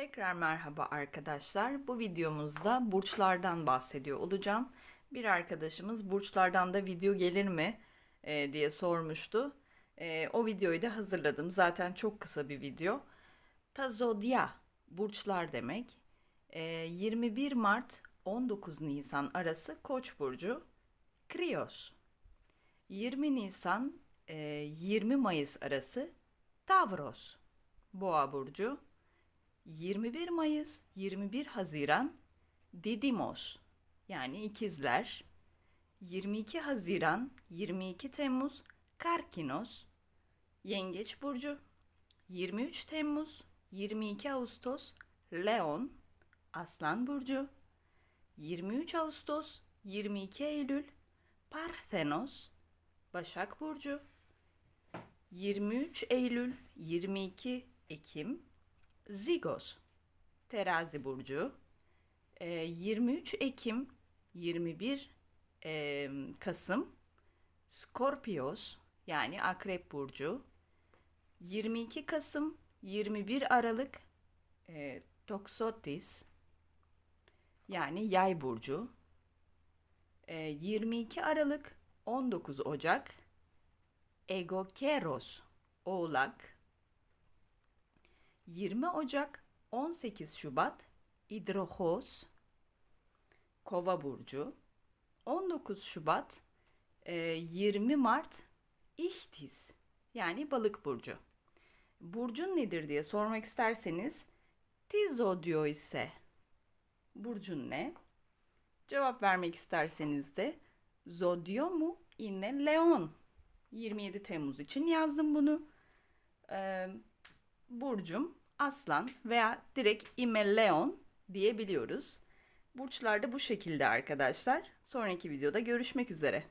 Tekrar merhaba arkadaşlar. Bu videomuzda burçlardan bahsediyor olacağım. Bir arkadaşımız burçlardan da video gelir mi e, diye sormuştu. E, o videoyu da hazırladım. Zaten çok kısa bir video. Tazodya burçlar demek. E, 21 Mart 19 Nisan arası Koç burcu. Krios. 20 Nisan e, 20 Mayıs arası Tavros. Boğa burcu. 21 Mayıs 21 Haziran Didimos yani ikizler. 22 Haziran 22 Temmuz Karkinos Yengeç burcu. 23 Temmuz 22 Ağustos Leon Aslan burcu. 23 Ağustos 22 Eylül Parthenos Başak burcu. 23 Eylül 22 Ekim Zigos Terazi burcu Ee, 23 Ekim 21 e, Kasım Skorpios yani Akrep burcu 22 Kasım 21 Aralık e, yani Yay burcu E, 22 Aralık 19 Ocak Egokeros Oğlak 20 Ocak 18 Şubat İdrohos Kova burcu 19 Şubat e, 20 Mart İhtis yani balık burcu. Burcun nedir diye sormak isterseniz Tizodyo ise burcun ne? Cevap vermek isterseniz de Zodyo mu inne Leon. 27 Temmuz için yazdım bunu. Ee, burcum aslan veya direkt ime leon diyebiliyoruz. Burçlar da bu şekilde arkadaşlar. Sonraki videoda görüşmek üzere.